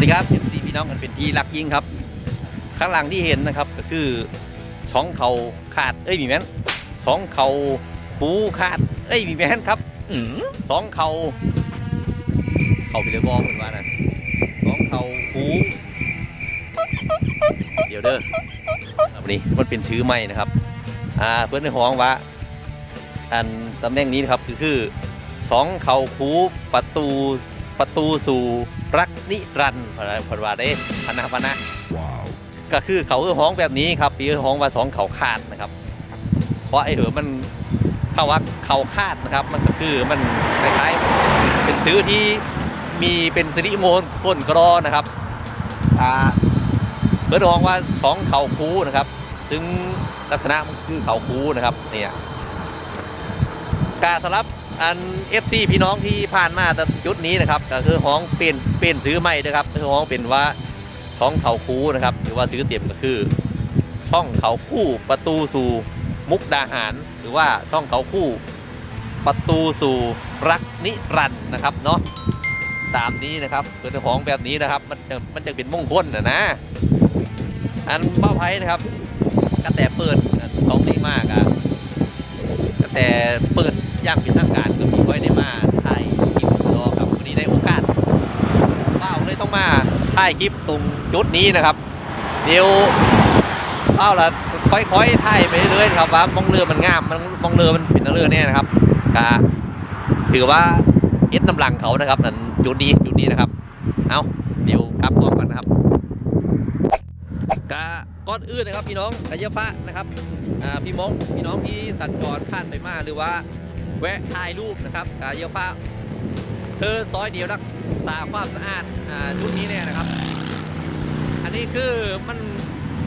สวัสดีครับ MC พี่น้องกันเป็นที่รักยิ่งครับ ข้างหลังที่เห็นนะครับก็คือช่องเขาขาดเอ้ยมีแม่นสองเขาหูขาด เอ้ยมีแม่นครับอืมสองเขาเขาไปเลยบอกเหมือนว่านะสองเขาหูเดี๋ยวเด้ออันนี้มันเป็นชื่อใหม่นะครับอ่าเพื่อนในห้องว่าอันตำแหน่งนี้นะครับคือคือสองเขาคูประตู ประตูสู่รักนิรันดร์พระพระว่าได้พนะพนะก็คือเขาคือห้องแบบนี้ครับปีห้องว่าสองเขาขาดนะครับ เพราะไอ้เหอมันเขาว่าเขาคาดนะครับ มันก็คือมันคล้ายๆเป็นซื้อที่มีเป็นสิริมงคลกรอนะครับอ่าเพื่อนห้องว่าสองเขาคูนะครับ ซึ่งลักษณะมันคือเขาคูนะครับเนี่ยกาสำหรับ อัน FC พี่น้องที่ผ่านมาแต่จุดนี้นะครับก็คือห้องเปลี่ยนเปลี่ยนซื้อใหม่นะครับคือห้องเป็นว่าช่องเขาคูนะครับ หรือว่าซื้อเต็มก็คือ ช่องเขาคู่ประตูสู่มุกดาหาร หรือว่าช่องเขาคู่ประตูสู่รักนิรันต์นะครับเนาะตามนี้นะครับเป็นของแบบนี้นะครับ มันจะมันจะเป็นมงคลนะนะ อันเป้าไพ่นะครับกระแตเปิดสองนี้มากอะกระแตเปิด อย่างเป็นทางการก็มีไว้ได้มาถ่ายคลิปรอครับวันนี้ได้โอกาสเป้าเลยต้องมาถ่ายคลิปตรงจุดนี้นะครับ เดี๋ยวเป้าละค่อยๆถ่ายไปเรื่อยๆครับว่ามองเรือมันงามมันมองเรือมันเป็นเรือแน่นะครับก็ถือว่าเอ็ดน้ำลังเขานะครับนั่นจุดนี้จุดนี้นะครับ เอาเดี๋ยวกลับกล้องกันนะครับกะก่อนอื่นนะครับพี่น้องกายฟ้านะครับพี่มองพี่น้องที่สัญจรผ่านไปมาหรือว่า แวะถ่ายรูปนะครับกายฟ้าเธอซอยเดียวรักษาความสะอาดอชุดนี้เนี่ยนะครับ อันนี้คือมัน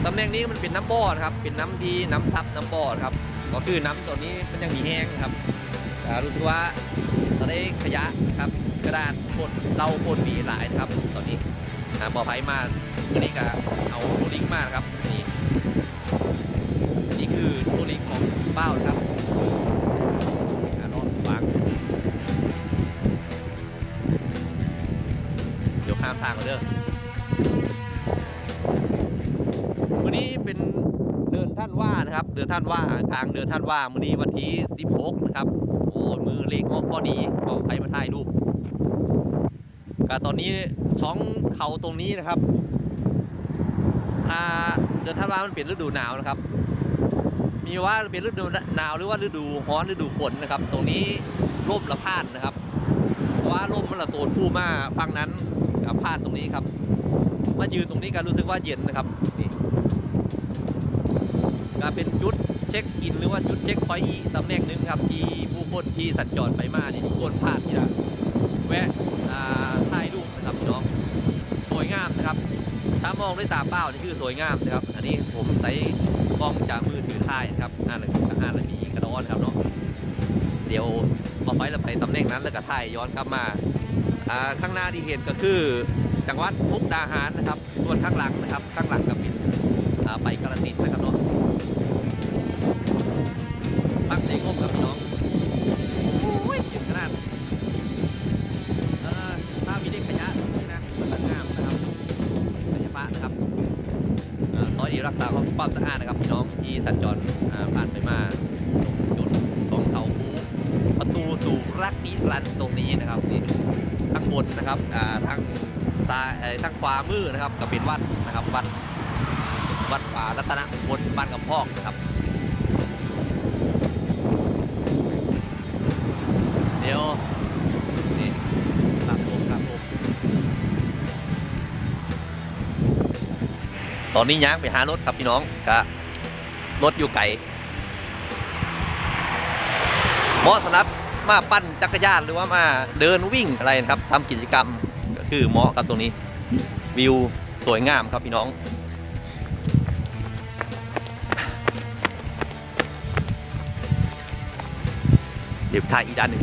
ตำแหน่งนี้มันเป็นน้ำบ่อนะครับเป็นน้ำดีน้ำซับน้ำบ่อครับก็คือน้ำตัวนี้มันยังมีแห้งนะครับรู้สึกว่าตอนนี้ขยะนะครับกระดาษปนเราปนมีหลายครับ ตอนนี้อ่าบ่อไผ่มาวันนี้ก็เอาโรลิงก์มาครับนี่นี่คือโรลิงก์ของเป้าครับ เดี๋ยวข้ามทางกันเด้อวันนี้เป็นเดือนท่านว่านะครับ เดือนท่านว่ากลางเดือนท่านว่าวันนี้วันที่ 16 นะครับ โอ้มือเลขออกพอดีเอาใครมาถ่ายรูปก็ตอนนี้ช่องเขาตรงนี้นะครับเดือนธันว่ามันเป็นฤดูหนาวนะครับ มีว่าเป็นฤดูหนาวหรือว่าฤดูร้อนฤดูฝนนะครับ ตรงนี้ร่มละพาดนะครับเพราะว่าร่มมันละโตนผู้มาฝั่งนั้นกับพาดตรงนี้ครับมายืนตรงนี้ก็รู้สึกว่าเย็นนะครับนี่ก็เป็นจุดเช็คอินหรือว่าจุดเช็คพอยต์อีกตำแหน่งหนึ่งครับ ที่ผู้คนที่สัญจรไปมาที่ทุกคนพลาดที่จะแวะอ่าถ่ายรูปนะครับพี่น้อง งามนะครับ ถ้ามองด้วยตาเปล่านี่คือสวยงามนะครับ อันนี้ผมใช้กล้องจากมือถือถ่ายนะครับอ่านั่งอ่านหนึ่งมีกระดอนครับเนาะ เดี๋ยวพอไปเราไปตำแหน่งนั้นแล้วก็ถ่ายย้อนกลับมาอ่าข้างหน้าที่เห็นก็คือจังหวัดมุกดาหารนะครับ ส่วนข้างหลังนะครับ ข้างหลังก็เป็นอ่าไปกาฬสินนะครับเนาะตั้งใจงบครับพี่น้อง นะครับเอ่อซอยดีรักษาความสะอาดนะครับพี่น้องที่สัญจรผ่านไปมาตรงจุดของเขาคูประตูสู่รักนิรันดร์ตรงนี้นะครับนี่ทั้งบนนะครับอ่าทางซ้ายเอ่อทางขวามือนะครับก็เป็นวัดนะครับวัดวัดป่ารัตนมงคลบ้านกำพอกนะครับเดี๋ยว ตอนนี้ย้างไปหารถครับพี่น้องก็รถอยู่ไกลเหมาะสำหรับมาปั้นจักรยานหรือว่ามาเดินวิ่งอะไรนะครับทำกิจกรรมก็คือเหมาะกับตรงนี้ วิวสวยงามครับพี่น้อง เดี๋ยวถ่ายอีกด้านหนึ่ง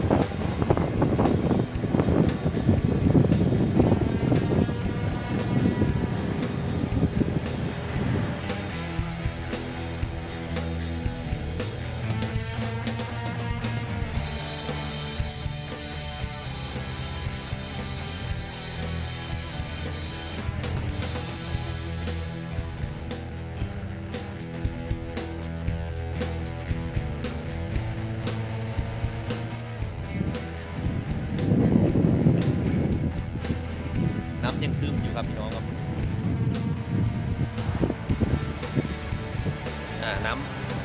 น้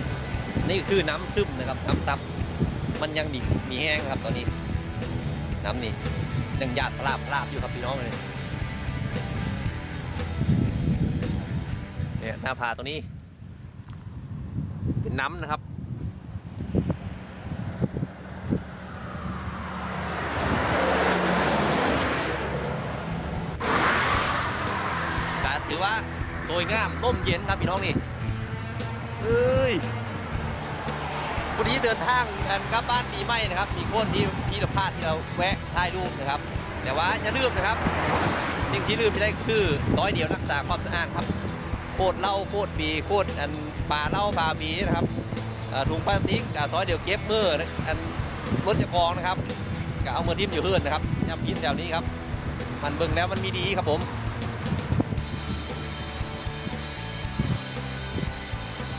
ำนี่คือน้ำซึมนะครับ น้ำซับ มันยังมีมีแห้งครับตอนนี้ น้ำนี่ยังหยาดพลาบพลาบอยู่ครับพี่น้องเลยเนี่ยหน้าผาตัวนี้ เป็นน้ำนะครับถือว่าสวยงามร่มเย็นครับพี่น้องนี่ เอ้ยวันนี้เดินทางกันกลับบ้านปีใหม่นะครับ มีคนที่ที่เราพลาดที่เราแวะถ่ายรูปนะครับ แต่ว่าอย่าลืมนะครับ สิ่งที่ลืมไม่ได้คือซอยเดียวรักษาความสะอาดครับโคตรเหล้าโคตรบีโคตรอันปลาเหล้าปลาบีนะครับถุงพลาสติกซอยเดียวเก็บเมืออันรถจะกองนะครับก็เอามือทิ่มอยู่เฮือนนะครับยำกินแถวนี้ครับ มันเบิ่งแล้วมันมีดีครับผม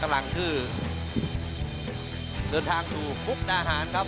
กำลังคือ เดินทางสู่มุกดาหารครับ